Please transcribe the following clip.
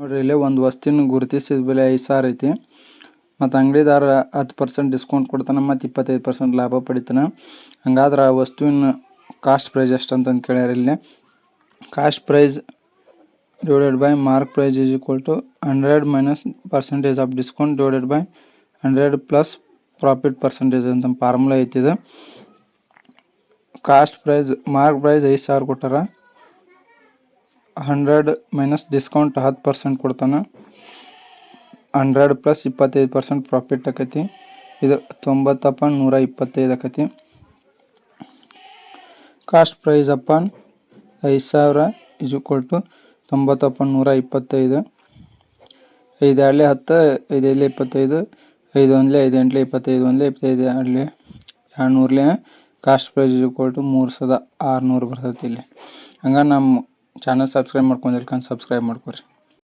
ನೋಡ್ರಿ, ಇಲ್ಲಿ ಒಂದು ವಸ್ತುವಿನ ಗುರುತಿಸಿದ ಬೆಲೆ ಐದು ಸಾವಿರ ಐತಿ. ಮತ್ತು ಅಂಗಡಿದಾರ ಹತ್ತು ಪರ್ಸೆಂಟ್ ಡಿಸ್ಕೌಂಟ್ ಕೊಡ್ತಾನೆ, ಮತ್ತು ಇಪ್ಪತ್ತೈದು ಪರ್ಸೆಂಟ್ ಲಾಭ ಪಡಿತಾನೆ. ಹಂಗಾದ್ರೆ ಆ ವಸ್ತುವಿನ ಕಾಸ್ಟ್ ಪ್ರೈಸ್ ಎಷ್ಟು ಅಂತಂದು ಕೇಳ್ಯಾರ ಇಲ್ಲಿ. Cost price divided by mark price is equal to hundred minus percentage of discount divided by hundred plus profit percentage ಅಂತ ಫಾರ್ಮುಲಾ ಐತಿದೆ ಕಾಸ್ಟ್ ಪ್ರೈಸ್ ಮಾರ್ಕ್ ಪ್ರೈಸ್ ಐದು ಸಾವಿರ ಕೊಟ್ಟಾರ. ಹಂಡ್ರೆಡ್ ಮೈನಸ್ ಡಿಸ್ಕೌಂಟ್ ಹತ್ತು ಪರ್ಸೆಂಟ್ ಕೊಡ್ತಾನೆ. ಹಂಡ್ರೆಡ್ ಪ್ಲಸ್ ಇಪ್ಪತ್ತೈದು percent profit ಆಕೈತಿ. ಇದು ತೊಂಬತ್ತಪ್ಪ ನೂರ ಇಪ್ಪತ್ತೈದು ಆಕೈತಿ. ಕಾಸ್ಟ್ ಪ್ರೈಸ್ ಅಪಾನ್ ಐದು ಸಾವಿರ ಇಸ್ ಈಕ್ವಲ್ ಟು ತೊಂಬತ್ತು ಅಪಾನ್ ನೂರ ಇಪ್ಪತ್ತೈದು. ಐದು ಎರಡಲೇ ಹತ್ತು ಐದು ಐದಲೇ ಇಪ್ಪತ್ತೈದು ಐದು ಒಂದಲೇ ಐದು ಎಂಟ್ಲೆ ಇಪ್ಪತ್ತೈದು, ಒಂದಲೇ ಇಪ್ಪತ್ತೈದು, ಎರಡಲೇ ಎರಡು ನೂರಲೇ cost price is equal to ಮೂರು ಸದ ಆರುನೂರು ಬರ್ತೈತಿ ಇಲ್ಲಿ. ಹಂಗೆ ನಮ್ಮ ಚಾನಲ್ ಸಬ್ಸ್ಕ್ರೈಬ್ ಮಾಡ್ಕೊಂಡಿರ್ಕಂಡು ಸಬ್ಸ್ಕ್ರೈಬ್ ಮಾಡ್ಕೊರಿ.